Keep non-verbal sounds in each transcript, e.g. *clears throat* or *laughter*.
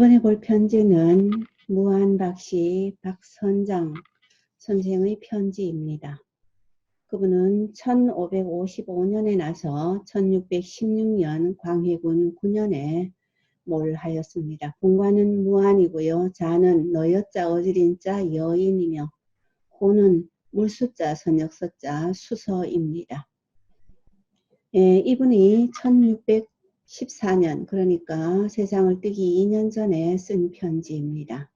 이번에 볼 편지는 무한박씨 박선장 선생의 편지입니다. 그분은 1555년에 나서 1616년 광해군 9년에 몰하였습니다. 본관은 무한이고요. 자는 너여자 어지린자 여인이며 호는 물수자 선역서자 수서입니다. 예, 이분이 1614년 그러니까 세상을 뜨기 2년 전에 쓴 편지입니다.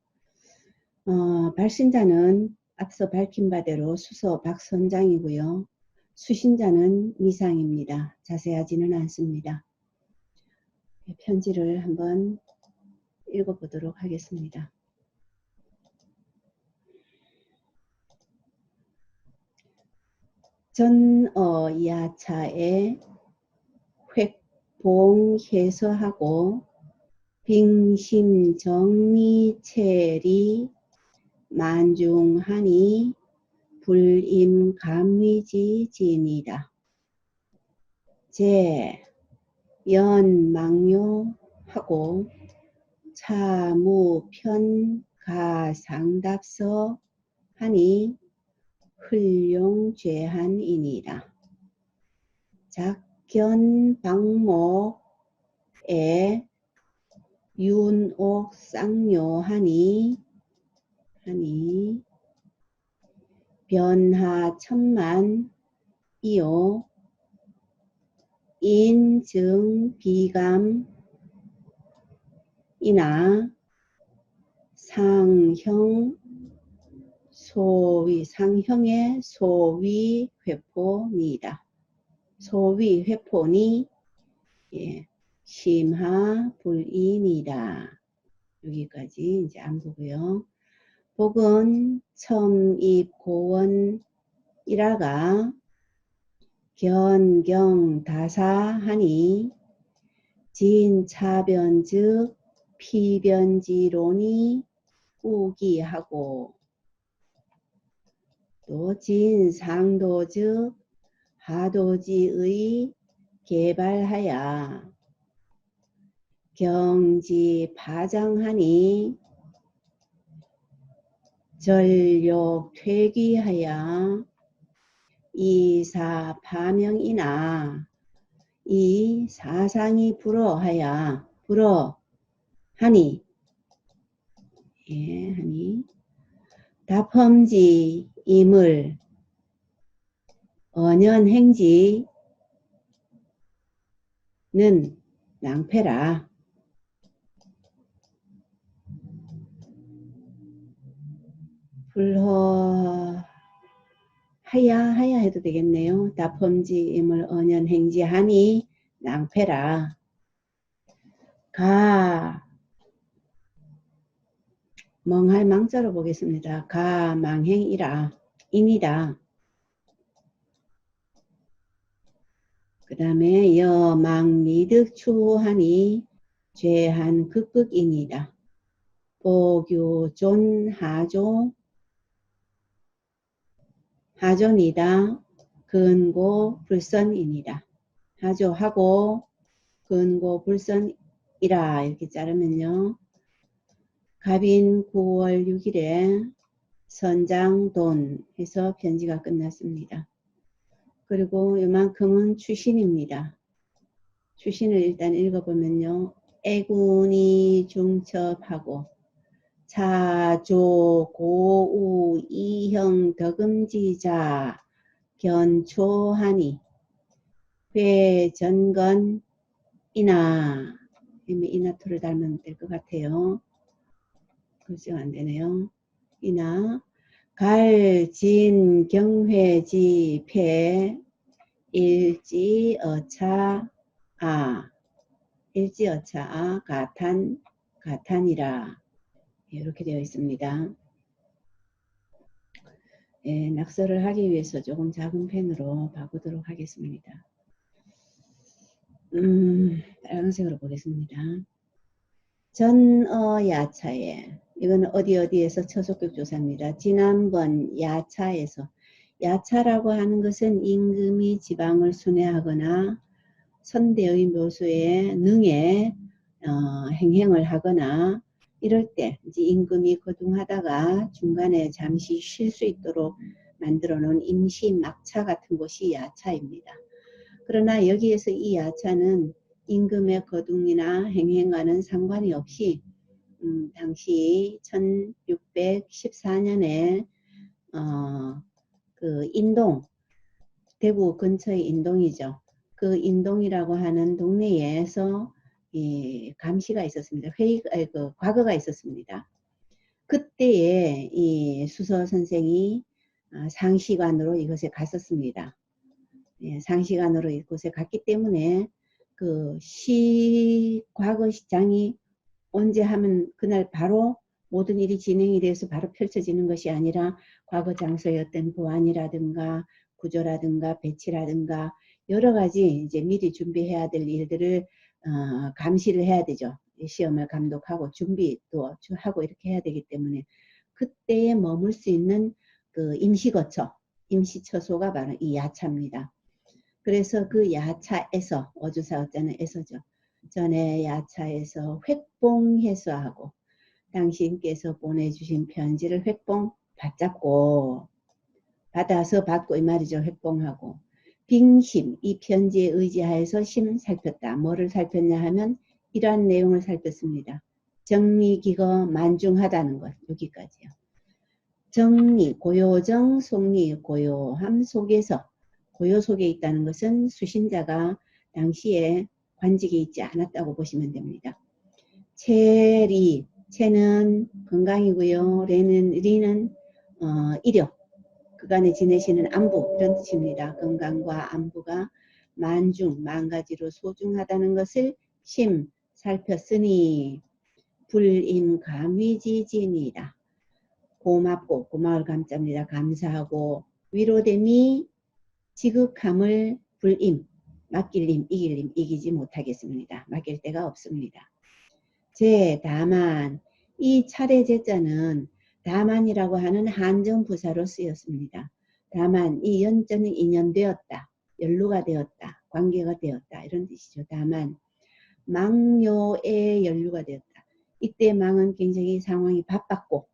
어, 발신자는 앞서 밝힌 바대로 수서 박선장이고요. 수신자는 미상입니다. 자세하지는 않습니다. 예, 편지를 한번 읽어보도록 하겠습니다. 전 어야차에 획 봉해서하고 빙심정리체리 만중하니 불임감위지진이다. 제 연망요하고 차무편 가상답서 하니 흘용죄한이니라. 작 견방목에 윤옥쌍요하니 하니 변하 천만 이요 인증 비감 이나 상형 소위 상형의 소위 회포니다. 소위 회포니 예, 심하 불인이다. 여기까지 이제 안 보고요. 복은 첨입 고원이라가 견경 다사하니 진차변 즉 피변지론이 우기하고 또 진상도 즉 하도지의 개발하여 경지 파장하니 전력 퇴기하여 이사 파명이나 이 사상이 불어하여 불어 하니. 예 하니. 다펌지 임을 언연 행지는 낭패라. 불허 하야 하야 해도 되겠네요. 다펌지임을 언연 행지하니 낭패라. 가 멍할 망자로 보겠습니다. 가 망행이라 인이다. 그 다음에 여망 미득 추호하니 죄한 극극이니다. 보교존 하조 하존이다. 근고 불선이니다. 하조하고 근고 불선이라 이렇게 자르면요. 갑인 9월 6일에 선장돈 해서 편지가 끝났습니다. 그리고 이만큼은 추신입니다. 추신을 일단 읽어보면요. 애군이 중첩하고 자조 고우 이형 덕음지자 견초하니 회전건 이나 이나토를 닮으면 될 것 같아요. 글씨가 안 되네요. 이나 갈진 경회지 폐 일지 어차 아 일지 어차 아 가탄 가탄이라 이렇게 되어 있습니다. 예, 낙서를 하기 위해서 조금 작은 펜으로 바꾸도록 하겠습니다. 음, 빨간색으로 보겠습니다. 전어 야차에 이거는 어디 어디에서 처속격 조사입니다. 지난번 야차에서 야차라고 하는 것은 임금이 지방을 순회하거나 선대의 묘소에 능에 어, 행행을 하거나 이럴 때 이제 임금이 거둥하다가 중간에 잠시 쉴 수 있도록 만들어 놓은 임시 막차 같은 곳이 야차입니다. 그러나 여기에서 이 야차는 임금의 거둥이나 행행과는 상관이 없이 음, 당시 1614년에 어, 그 인동 대구 근처의 인동이죠. 그 인동이라고 하는 동네에서 이 감시가 있었습니다. 회의 그 과거가 있었습니다. 그때에 이 수서 선생이 아, 상시관으로 이것에 갔었습니다. 예, 상시관으로 이곳에 갔기 때문에 그 시 과거 시장이 언제 하면 그날 바로 모든 일이 진행이 돼서 바로 펼쳐지는 것이 아니라 과거 장소의 어떤 보안이라든가 구조라든가 배치라든가 여러 가지 이제 미리 준비해야 될 일들을 어, 감시를 해야 되죠. 시험을 감독하고 준비도 하고 이렇게 해야 되기 때문에 그때에 머물 수 있는 그 임시거처, 임시처소가 바로 이 야차입니다. 그래서 그 야차에서 어주사 어자는 에서죠. 전에 야차에서 획봉해소하고 당신께서 보내주신 편지를 획봉 받잡고 받아서 받고 이 말이죠. 획봉하고 빙심 이 편지에 의지하여서 심 살폈다. 뭐를 살폈냐 하면 이러한 내용을 살폈습니다. 정리기거 만중하다는 것 여기까지요. 정리 고요정 속리 고요함 속에서 고요 속에 있다는 것은 수신자가 당시에 관직이 있지 않았다고 보시면 됩니다. 체리 체는 건강이고요. 레는 리는 어, 이력 그간에 지내시는 안부 이런 뜻입니다. 건강과 안부가 만중 만가지로 소중하다는 것을 심 살폈으니 불임감위지진이다. 고맙고 고마울 감자입니다. 감사하고 위로됨이 지극함을 불임 맡길림 이길림 이기지 못하겠습니다. 맡길 데가 없습니다. 제 다만 이 차례 제자는 다만이라고 하는 한정 부사로 쓰였습니다. 다만 이 연자는 인연되었다. 연루가 되었다. 관계가 되었다. 이런 뜻이죠. 다만 망요의 연루가 되었다. 이때 망은 굉장히 상황이 바빴고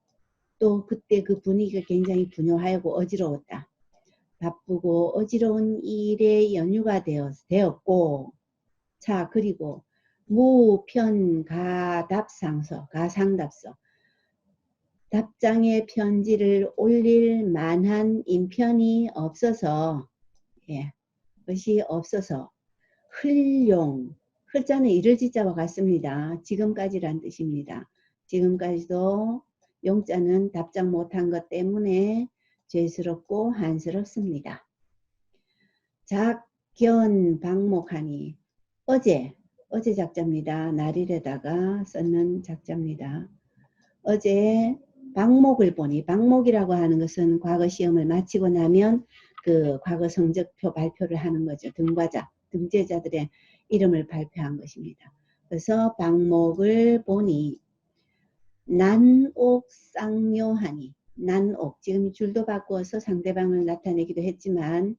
또 그때 그 분위기가 굉장히 분요하고 어지러웠다. 바쁘고 어지러운 일에 연유가 되었고 자 그리고 무편가답상서 가상답서 답장의 편지를 올릴 만한 인편이 없어서 예, 것이 없어서 흘용 흘자는 이를 지자와 같습니다. 지금까지란 뜻입니다. 지금까지도 용자는 답장 못한 것 때문에 죄스럽고 한스럽습니다. 작견 방목하니 어제 어제 작자입니다. 날일에다가 썼는 작자입니다. 어제 방목을 보니 방목이라고 하는 것은 과거 시험을 마치고 나면 그 과거 성적표 발표를 하는 거죠. 등과자, 등재자들의 이름을 발표한 것입니다. 그래서 방목을 보니 난옥 쌍요하니 난옥 지금 줄도 바꾸어서 상대방을 나타내기도 했지만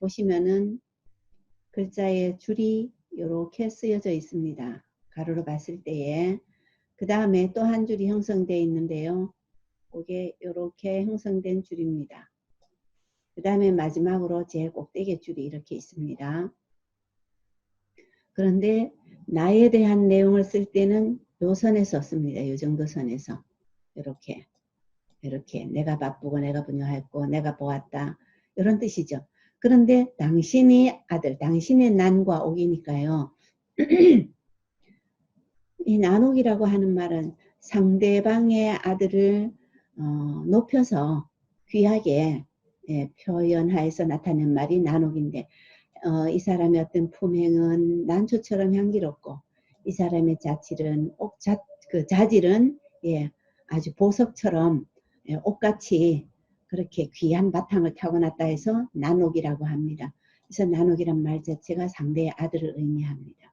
보시면은 글자의 줄이 이렇게 쓰여져 있습니다. 가로로 봤을 때에 그 다음에 또 한 줄이 형성되어 있는데요. 그게 이렇게 형성된 줄입니다. 그 다음에 마지막으로 제 꼭대기 줄이 이렇게 있습니다. 그런데 나에 대한 내용을 쓸 때는 요 선에서 씁니다. 요 정도 선에서 이렇게 이렇게 내가 바쁘고 내가 분유했고 내가 보았다 이런 뜻이죠. 그런데 당신이 아들 당신의 난과 옥이니까요. *clears throat* 이 난옥이라고 하는 말은 상대방의 아들을 어, 높여서 귀하게 예, 표현하여서 나타낸 말이 난옥인데 어, 이 사람의 어떤 품행은 난초처럼 향기롭고 이 사람의 자질은 옥자, 그 자질은 예, 아주 보석처럼 예, 옷같이 그렇게 귀한 바탕을 타고났다 해서 난옥이라고 합니다. 그래서 난옥이란 말 자체가 상대의 아들을 의미합니다.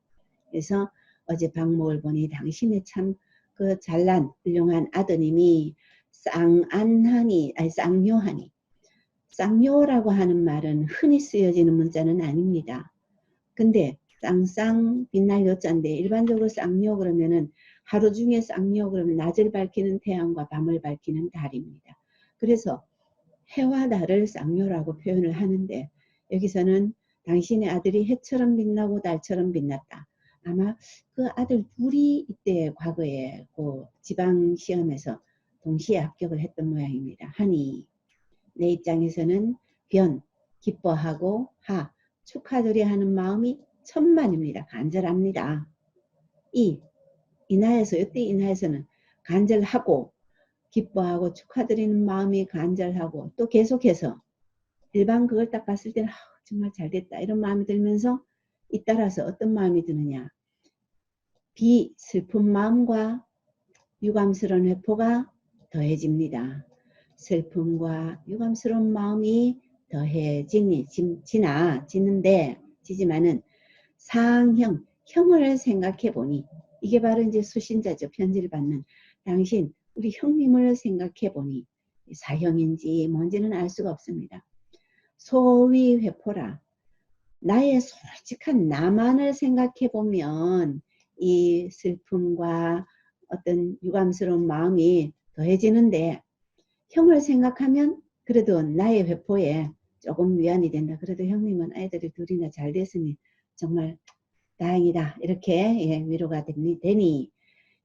그래서 어제 방목을 보니 당신의 참 그 잘난 훌륭한 아드님이 쌍안하니 아니 쌍요하니 쌍요라고 하는 말은 흔히 쓰여지는 문자는 아닙니다. 근데 쌍쌍 빛날 요자인데 일반적으로 쌍요 그러면은 하루 중에 쌍요 그러면 낮을 밝히는 태양과 밤을 밝히는 달입니다. 그래서 해와 달을 쌍요라고 표현을 하는데 여기서는 당신의 아들이 해처럼 빛나고 달처럼 빛났다. 아마 그 아들 둘이 이때 과거에 그 지방 시험에서 동시에 합격을 했던 모양입니다. 하니 내 입장에서는 변 기뻐하고 하 축하드려 하는 마음이 천만입니다. 간절합니다. 이 이나에서 이때 이나에서는 간절하고 기뻐하고 축하드리는 마음이 간절하고 또 계속해서 일반 그걸 딱 봤을 때는 아, 정말 잘 됐다 이런 마음이 들면서 잇따라서 어떤 마음이 드느냐 비 슬픈 마음과 유감스러운 회포가 더해집니다. 슬픔과 유감스러운 마음이 더해지니 지나 지는데 지지만은 상형 형을 생각해 보니 이게 바로 이제 수신자죠 편지를 받는 당신 우리 형님을 생각해 보니 사형인지 뭔지는 알 수가 없습니다. 소위 회포라 나의 솔직한 나만을 생각해 보면 이 슬픔과 어떤 유감스러운 마음이 더해지는데 형을 생각하면 그래도 나의 회포에 조금 위안이 된다. 그래도 형님은 아이들이 둘이나 잘 됐으니 정말 다행이다. 이렇게 예, 위로가 되니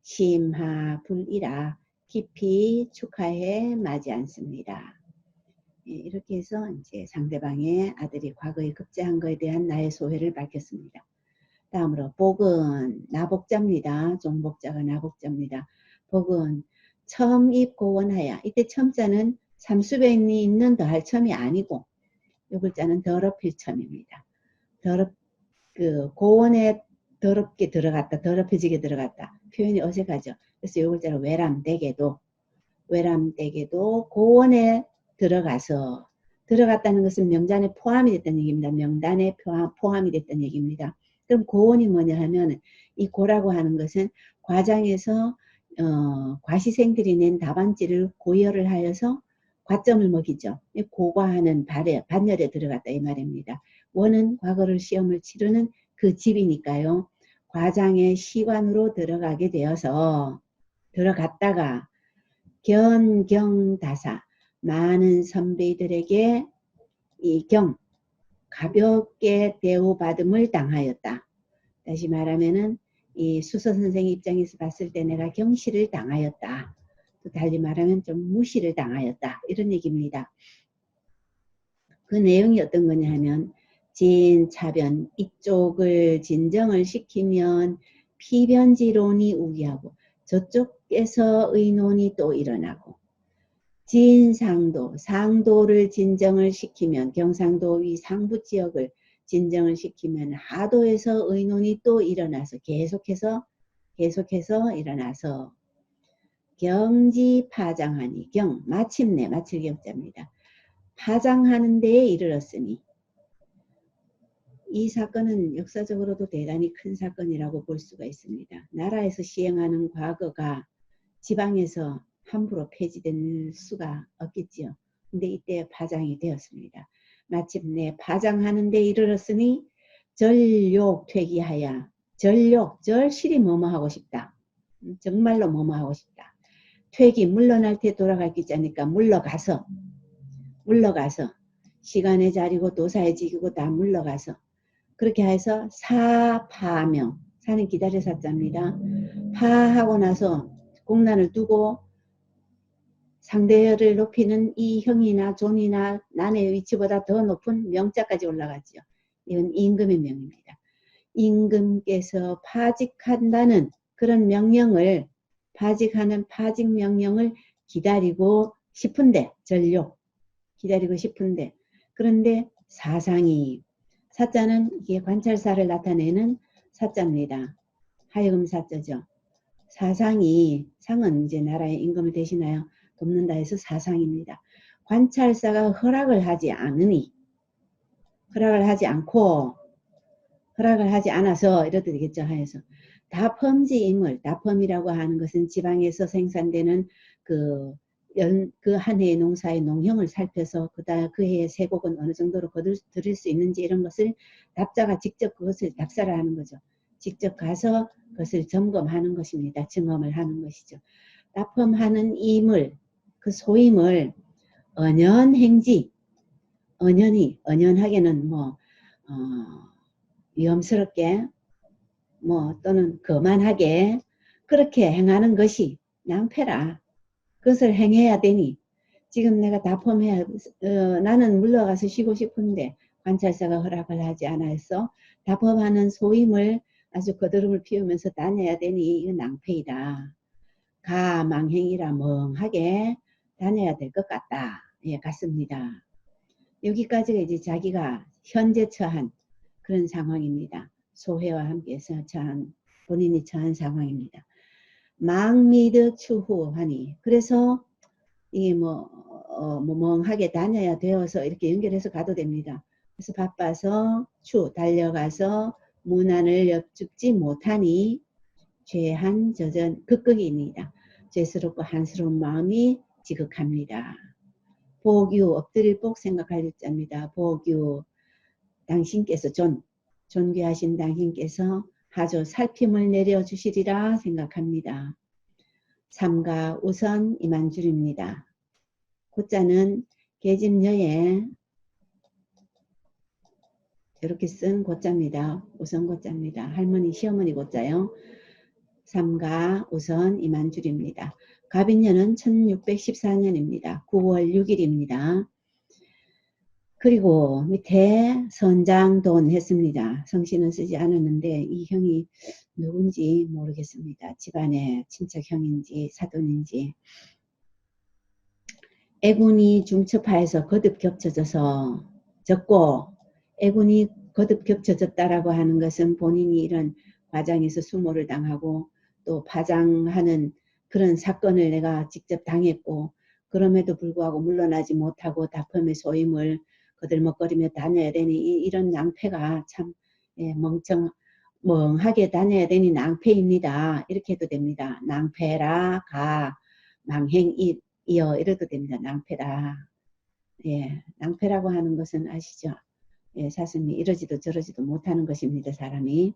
심하 불이라 깊이 축하해 마지 않습니다. 예, 이렇게 해서 이제 상대방의 아들이 과거에 급제한 것에 대한 나의 소회를 밝혔습니다. 다음으로 복은 나복자입니다. 종복자가 나복자입니다. 복은 첨입 고원하야 이때 첨자는 삼수변이 있는 더할 첨이 아니고 요 글자는 더럽힐 첨입니다. 더럽 그 고원에 더럽게 들어갔다 더럽혀지게 들어갔다 표현이 어색하죠. 그래서 요 글자는 외람되게도 외람되게도 고원에 들어가서 들어갔다는 것은 명단에 포함이 됐다는 얘기입니다. 명단에 포함이 됐다는 얘기입니다. 그럼 고원이 뭐냐 하면 이 고라고 하는 것은 과장에서 어, 과시생들이 낸 답안지를 고열을 하여서 과점을 먹이죠. 고과하는 발에, 반열에 들어갔다 이 말입니다. 원은 과거를 시험을 치르는 그 집이니까요. 과장의 시관으로 들어가게 되어서 들어갔다가 견경다사 많은 선배들에게 이 경 가볍게 대우받음을 당하였다. 다시 말하면은 이 수서 선생 입장에서 봤을 때 내가 경시를 당하였다. 또 달리 말하면 좀 무시를 당하였다. 이런 얘기입니다. 그 내용이 어떤 거냐 하면 진 차변 이쪽을 진정을 시키면 피변지론이 우기하고 저쪽에서 의논이 또 일어나고 진상도, 상도를 진정을 시키면 경상도 위 상부 지역을 진정을 시키면 하도에서 의논이 또 일어나서 계속해서 계속해서 일어나서 경지 파장하니 경 마침내 마칠 경자입니다. 파장하는 데에 이르렀으니 이 사건은 역사적으로도 대단히 큰 사건이라고 볼 수가 있습니다. 나라에서 시행하는 과거가 지방에서 함부로 폐지될 수가 없겠지요. 근데 이때 파장이 되었습니다. 마침내 파장하는 데 이르렀으니 절욕 퇴기하여 절욕 절실히 뭐뭐 하고 싶다. 음, 정말로 뭐뭐 하고 싶다. 퇴기 물러날 때 돌아갈 기자니까 물러가서 물러가서 시간의 자리고 도사의 지기고 다 물러가서 그렇게 해서 사파명 사는 기다려 사자입니다. 파하고 나서 공란을 두고 상대를 높이는 이 형이나 존이나 난의 위치보다 더 높은 명자까지 올라가지요. 이건 임금의 명입니다. 임금께서 파직한다는 그런 명령을 파직하는 파직 명령을 기다리고 싶은데 전력 기다리고 싶은데 그런데 사상이 사자는 이게 관찰사를 나타내는 사자입니다. 하여금 사자죠. 사상이 상은 이제 나라의 임금을 대신하여 돕는다 해서 사상입니다. 관찰사가 허락을 하지 않으니 허락을 하지 않고 허락을 하지 않아서 이렇게 되겠죠 하여서 다펌지임을 다펌이라고 하는 것은 지방에서 생산되는 그그한 해의 농사의 농형을 살펴서 그다 그 해의 세곡은 어느 정도로 거둘 드릴 수 있는지 이런 것을 답자가 직접 그것을 답사를 하는 거죠. 직접 가서 것을 점검하는 것입니다. 증험을 하는 것이죠. 납품하는 이물, 그 소임을 언연행지, 언연히, 언연하게는 뭐, 어, 위험스럽게, 뭐, 또는 거만하게, 그렇게 행하는 것이 낭패라. 그것을 행해야 되니, 지금 내가 납품해야, 어, 나는 물러가서 쉬고 싶은데, 관찰사가 허락을 하지 않아서 납품하는 소임을 아주 거드름을 피우면서 다녀야 되니, 이건 낭패이다. 가망행이라 멍하게 다녀야 될 것 같다. 예, 같습니다. 여기까지가 이제 자기가 현재 처한 그런 상황입니다. 소회와 함께서 처한 본인이 처한 상황입니다. 망미득 추후하니 그래서 이게 뭐, 어, 뭐 멍하게 다녀야 되어서 이렇게 연결해서 가도 됩니다. 그래서 바빠서 추 달려가서 문안을 엽죽지 못하니 죄한 저전 극극입니다. 죄스럽고 한스러운 마음이 지극합니다. 보규 엎드릴 복 생각할 일자입니다. 보규 당신께서 존 존귀하신 당신께서 하조 살핌을 내려 주시리라 생각합니다. 삼가 우선 이만줄입니다. 고자는 계집녀의 이렇게 쓴 고자입니다. 우선 고자입니다. 할머니 시어머니 고자요. 삼가 우선 이만줄입니다. 가빈년은 1614년입니다. 9월 6일입니다. 그리고 밑에 선장돈 했습니다. 성씨는 쓰지 않았는데 이 형이 누군지 모르겠습니다. 집안의 친척 형인지 사돈인지 애군이 중첩하에서 거듭 겹쳐져서 적고 애군이 거듭 겹쳐졌다라고 하는 것은 본인이 이런 과정에서 수모를 당하고 또 파장하는 그런 사건을 내가 직접 당했고 그럼에도 불구하고 물러나지 못하고 다품의 소임을 거들먹거리며 다녀야 되니 이- 이런 낭패가 참 예, 멍청 멍하게 다녀야 되니 낭패입니다. 이렇게 해도 됩니다. 낭패라 가 망행이 이어 이래도 됩니다. 낭패라. 예, 낭패라고 하는 것은 아시죠? 예, 사슴이 이러지도 저러지도 못하는 것입니다. 사람이.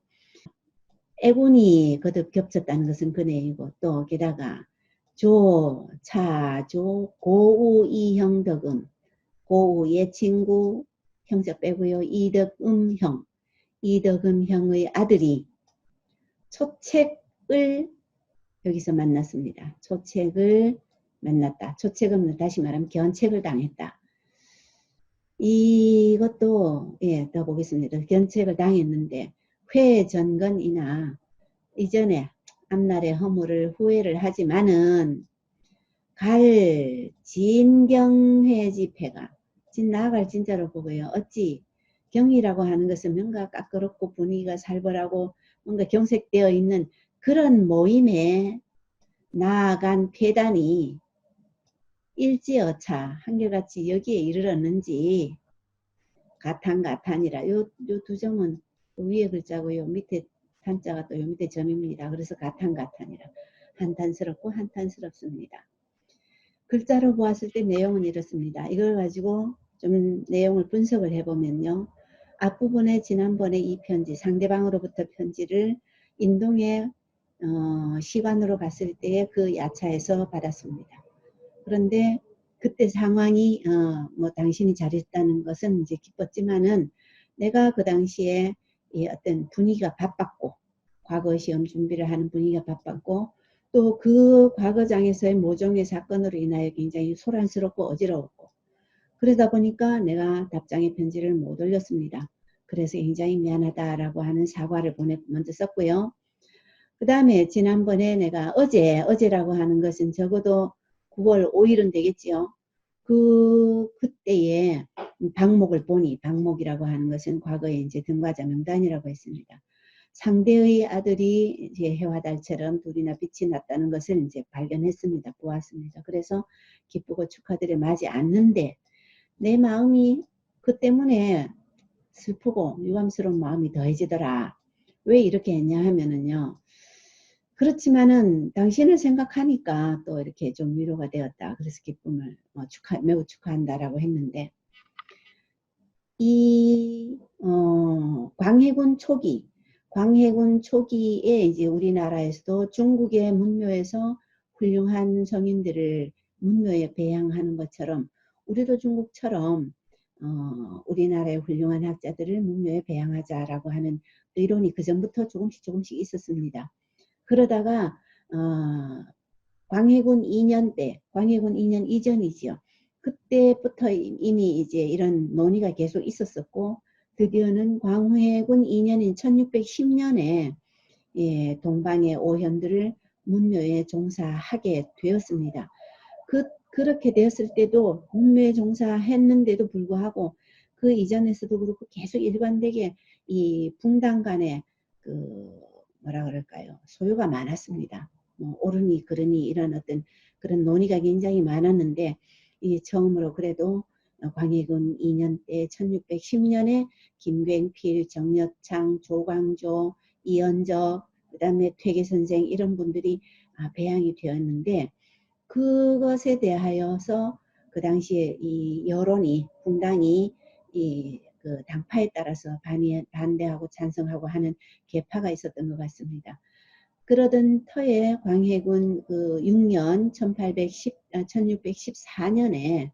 애군이 거듭 겹쳤다는 것은 그네이고 또 게다가 조, 차, 조, 고우, 이형 덕음 고우의 친구 형제 빼고요. 이덕음형 이덕음형의 아들이 초책을 여기서 만났습니다. 초책을 만났다. 초책은 다시 말하면 견책을 당했다. 이것도 예, 더 보겠습니다. 견책을 당했는데 회 전건이나 이전에 앞날의 허물을 후회를 하지만은 갈 진경회 집회가 진 나아갈 진짜로 보고요. 어찌 경이라고 하는 것은 뭔가 까끄럽고 분위기가 살벌하고 뭔가 경색되어 있는 그런 모임에 나아간 폐단이 일지어차 한결같이 여기에 이르렀는지 가탄가탄이라 요 요 두 점은 위에 글자고 요 밑에 한자가 또 요 밑에 점입니다. 그래서 가탄가탄이라 한탄스럽고 한탄스럽습니다. 글자로 보았을 때 내용은 이렇습니다. 이걸 가지고 좀 내용을 분석을 해보면요. 앞부분에 지난번에 이 편지, 상대방으로부터 편지를 인동의 어, 시간으로 봤을 때의 그 야차에서 받았습니다. 그런데 그때 상황이 어, 뭐 당신이 잘했다는 것은 이제 기뻤지만은 내가 그 당시에 이 어떤 분위기가 바빴고 과거 시험 준비를 하는 분위기가 바빴고 또 그 과거장에서의 모종의 사건으로 인하여 굉장히 소란스럽고 어지러웠고 그러다 보니까 내가 답장의 편지를 못 올렸습니다. 그래서 굉장히 미안하다라고 하는 사과를 보내 먼저 썼고요. 그 다음에 지난번에 내가 어제 어제라고 하는 것은 적어도 9월 5일은 되겠지요. 그 그때에 방목을 보니 방목이라고 하는 것은 과거에 이제 등과자 명단이라고 했습니다. 상대의 아들이 이제 해와 달처럼 둘이나 빛이 났다는 것을 이제 발견했습니다. 보았습니다. 그래서 기쁘고 축하드려 마지 않는데 내 마음이 그 때문에 슬프고 유감스러운 마음이 더해지더라. 왜 이렇게 했냐 하면은요. 그렇지만은 당신을 생각하니까 또 이렇게 좀 위로가 되었다. 그래서 기쁨을 어, 축하, 매우 축하한다라고 했는데 이 어, 광해군 초기 광해군 초기에 이제 우리나라에서도 중국의 문묘에서 훌륭한 성인들을 문묘에 배양하는 것처럼 우리도 중국처럼 어, 우리나라의 훌륭한 학자들을 문묘에 배양하자라고 하는 의론이 그 전부터 조금씩 조금씩 있었습니다. 그러다가 어, 광해군 2년 때, 광해군 2년 이전이지요. 그때부터 이미 이제 이런 논의가 계속 있었었고 드디어는 광해군 2년인 1610년에 예, 동방의 오현들을 문묘에 종사하게 되었습니다. 그, 그렇게 되었을 때도 문묘에 종사했는데도 불구하고 그 이전에서도 그렇고 계속 일관되게 이 붕당 간에 그 뭐라 그럴까요 소요가 많았습니다. 뭐 옳으니 그러니 이런 어떤 그런 논의가 굉장히 많았는데 이 처음으로 그래도 광해군 2년 때 1610년에 김굉필, 정여창, 조광조, 이연적, 그 다음에 퇴계 선생 이런 분들이 아, 배양이 되었는데 그것에 대하여서 그 당시에 이 여론이 분당이 이 그 당파에 따라서 반대하고 찬성하고 하는 계파가 있었던 것 같습니다. 그러던 터에 광해군 그 6년 1810, 아, 1614년에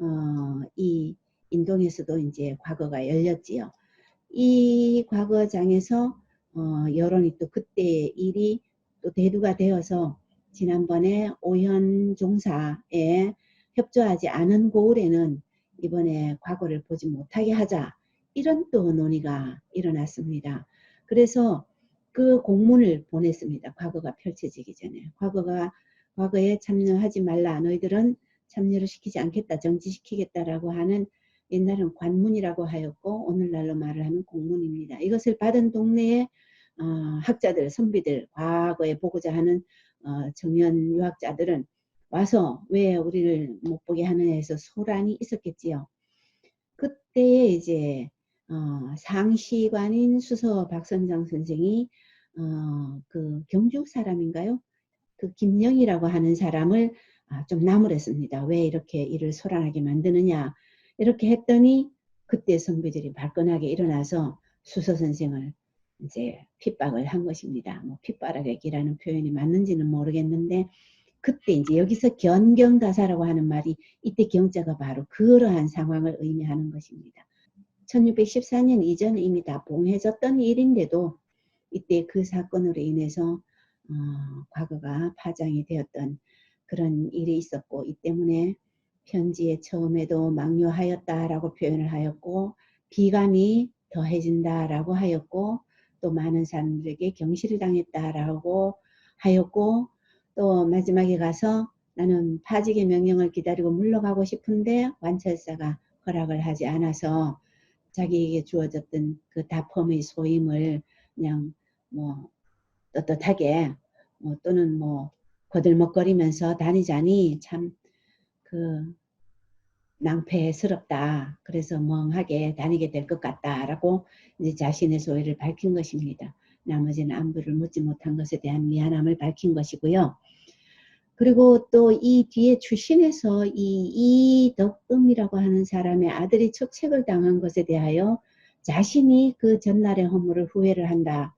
어, 이 인동에서도 이제 과거가 열렸지요. 이 과거장에서 어, 여론이 또 그때 일이 또 대두가 되어서 지난번에 오현 종사에 협조하지 않은 고을에는 이번에 과거를 보지 못하게 하자 이런 또 논의가 일어났습니다. 그래서 그 공문을 보냈습니다. 과거가 펼쳐지기 전에. 과거가 과거에 참여하지 말라. 너희들은 참여를 시키지 않겠다. 정지시키겠다라고 하는 옛날은 관문이라고 하였고 오늘날로 말을 하면 공문입니다. 이것을 받은 동네의 어, 학자들, 선비들, 과거에 보고자 하는 어, 정연 유학자들은 와서 왜 우리를 못 보게 하느냐 해서 소란이 있었겠지요. 그때에 이제 어, 상시관인 수서 박선장 선생이 어, 그 경주 사람인가요? 그 김영이라고 하는 사람을 아, 좀 나무랬습니다. 왜 이렇게 일을 소란하게 만드느냐 이렇게 했더니 그때 선비들이 발끈하게 일어나서 수서 선생을 이제 핍박을 한 것입니다. 뭐 핍박이라는 표현이 맞는지는 모르겠는데 그때 이제 여기서 견경다사라고 하는 말이 이때 경자가 바로 그러한 상황을 의미하는 것입니다. 1614년 이전에 이미 다 봉해졌던 일인데도 이때 그 사건으로 인해서 어, 과거가 파장이 되었던 그런 일이 있었고 이 때문에 편지에 처음에도 망요하였다라고 표현을 하였고 비감이 더해진다라고 하였고 또 많은 사람들에게 경시를 당했다라고 하였고 또 마지막에 가서 나는 파직의 명령을 기다리고 물러가고 싶은데 완철사가 허락을 하지 않아서 자기에게 주어졌던 그 다펌의 소임을 그냥 뭐 떳떳하게 뭐 또는 뭐 거들먹거리면서 다니자니 참 그 낭패스럽다. 그래서 멍하게 다니게 될 것 같다라고 이제 자신의 소회를 밝힌 것입니다. 나머지는 안부를 묻지 못한 것에 대한 미안함을 밝힌 것이고요. 그리고 또 이 뒤에 출신에서 이 이덕음이라고 하는 사람의 아들이 척책을 당한 것에 대하여 자신이 그 전날의 허물을 후회를 한다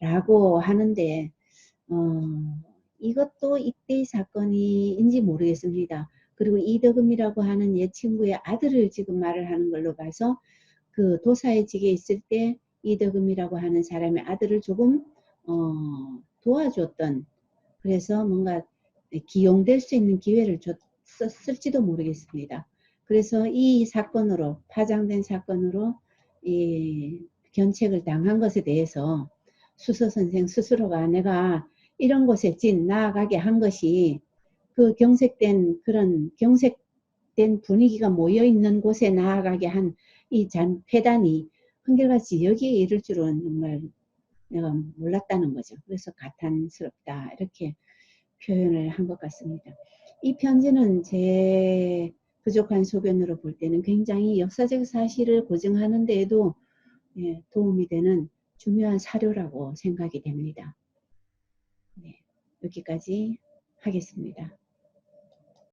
라고 하는데 어, 이것도 이때의 사건인지 모르겠습니다. 그리고 이덕음이라고 하는 옛 친구의 아들을 지금 말을 하는 걸로 봐서 그 도사의 직에 있을 때 이덕음이라고 하는 사람의 아들을 조금 어, 도와줬던 그래서 뭔가 기용될 수 있는 기회를 줬을지도 모르겠습니다. 그래서 이 사건으로 파장된 사건으로 이 견책을 당한 것에 대해서 수서 선생 스스로가 내가 이런 곳에 진 나아가게 한 것이 그 경색된 그런 경색된 분위기가 모여 있는 곳에 나아가게 한이 폐단이 한결같이 여기에 이를 줄은 정말 내가 몰랐다는 거죠. 그래서 가탄스럽다 이렇게 표현을 한 것 같습니다. 이 편지는 제 부족한 소견으로 볼 때는 굉장히 역사적 사실을 고증하는 데에도 예, 도움이 되는 중요한 사료라고 생각이 됩니다. 네, 여기까지 하겠습니다.